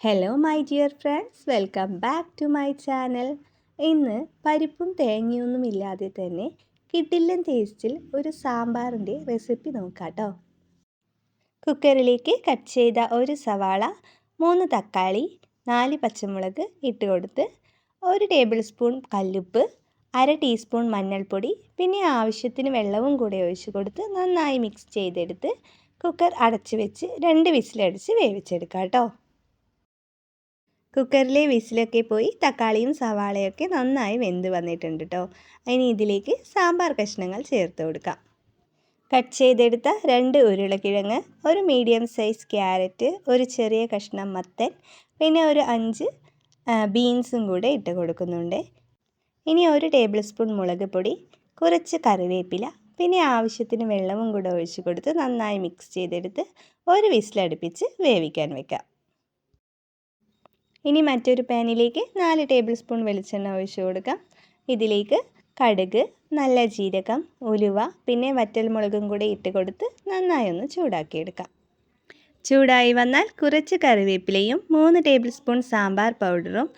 Hello my dear friends welcome back to my channel ഇന്ന് പരിപ്പും തേങ്ങയൊന്നും ഇല്ലാതെ തന്നെ കിട്ടില്ലൻ ടേസ്റ്റിൽ ഒരു സാമ്പാറിന്റെ റെസിപ്പി നോക്കാട്ടോ. കേട്ടോ കുക്കറിലേക്ക് കട്ട് ചെയ്ത ഒരു സവാള മൂന്ന് തക്കാളി നാല് പച്ചമുളക് ഇട്ട് കൊടുത്ത് ഒരു ടേബിൾ സ്പൂൺ കല്ലുപ്പ് അര ടീസ്പൂൺ മഞ്ഞൾപ്പൊടി പിന്നെ ആവശ്യത്തിന് വെള്ളവും കൂടെ ഒഴിച്ച് കൊടുത്ത് നന്നായി മിക്സ് ചെയ്തെടുത്ത് കുക്കർ അടച്ച് വെച്ച് രണ്ട് വിസിലടിച്ച് വേവിച്ചെടുക്കാം കേട്ടോ കുക്കറിലെ വിസിലൊക്കെ പോയി തക്കാളിയും സവാളയൊക്കെ നന്നായി വെന്ത് വന്നിട്ടുണ്ട് കേട്ടോ ഇനി ഇതിലേക്ക് സാമ്പാർ കഷ്ണങ്ങൾ ചേർത്ത് കൊടുക്കാം. കട്ട് ചെയ്തെടുത്ത രണ്ട് ഉരുളക്കിഴങ്ങ് ഒരു മീഡിയം സൈസ് ക്യാരറ്റ് ഒരു ചെറിയ കഷ്ണം മത്തൻ പിന്നെ ഒരു അഞ്ച് ബീൻസും കൂടെ ഇട്ട് കൊടുക്കുന്നുണ്ട്. ഇനി ഒരു ടേബിൾ സ്പൂൺ മുളക് പൊടി കുറച്ച് കറിവേപ്പില പിന്നെ ആവശ്യത്തിന് വെള്ളവും കൂടെ ഒഴിച്ച് കൊടുത്ത് നന്നായി മിക്സ് ചെയ്തെടുത്ത് ഒരു വിസിലടുപ്പിച്ച് വേവിക്കാൻ വെക്കാം. ഇനി മറ്റൊരു പാനിലേക്ക് നാല് ടേബിൾ സ്പൂൺ വെളിച്ചെണ്ണ ഒഴിച്ച് കൊടുക്കാം. ഇതിലേക്ക് കടുക് നല്ല ജീരകം ഉലുവ പിന്നെ വറ്റൽമുളകും കൂടി ഇട്ട് കൊടുത്ത് നന്നായി ഒന്ന് ചൂടാക്കിയെടുക്കാം. ചൂടായി വന്നാൽ കുറച്ച് കറിവേപ്പിലയും മൂന്ന് ടേബിൾ സ്പൂൺ സാമ്പാർ പൗഡറും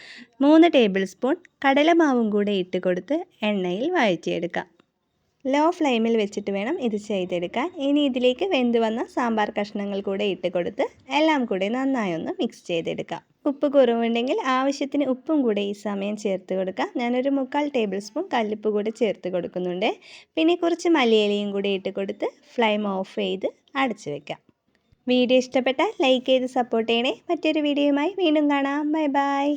മൂന്ന് ടേബിൾ സ്പൂൺ കടലമാവും കൂടെ ഇട്ട് കൊടുത്ത് എണ്ണയിൽ വഴറ്റിയെടുക്കാം. ലോ ഫ്ലെയിമിൽ വെച്ചിട്ട് വേണം ഇത് ചെയ്തെടുക്കാൻ. ഇനി ഇതിലേക്ക് വെന്ത് വന്ന സാമ്പാർ കഷ്ണങ്ങൾ കൂടെ ഇട്ട് കൊടുത്ത് എല്ലാം കൂടെ നന്നായി ഒന്ന് മിക്സ് ചെയ്തെടുക്കാം. ഉപ്പ് കുറവുണ്ടെങ്കിൽ ആവശ്യത്തിന് ഉപ്പും കൂടെ ഈ സമയം ചേർത്ത് കൊടുക്കാം. ഞാനൊരു മുക്കാൽ ടേബിൾ സ്പൂൺ കല്ലുപ്പ് കൂടെ ചേർത്ത് കൊടുക്കുന്നുണ്ട്. പിന്നെ കുറച്ച് മലയിലയും കൂടി ഇട്ട് കൊടുത്ത് ഫ്ലെയിം ഓഫ് ചെയ്ത് അടച്ചു വെക്കാം. വീഡിയോ ഇഷ്ടപ്പെട്ടാൽ ലൈക്ക് ചെയ്ത് സപ്പോർട്ട് ചെയ്യണേ. മറ്റൊരു വീഡിയോയുമായി വീണ്ടും കാണാം. Bye bye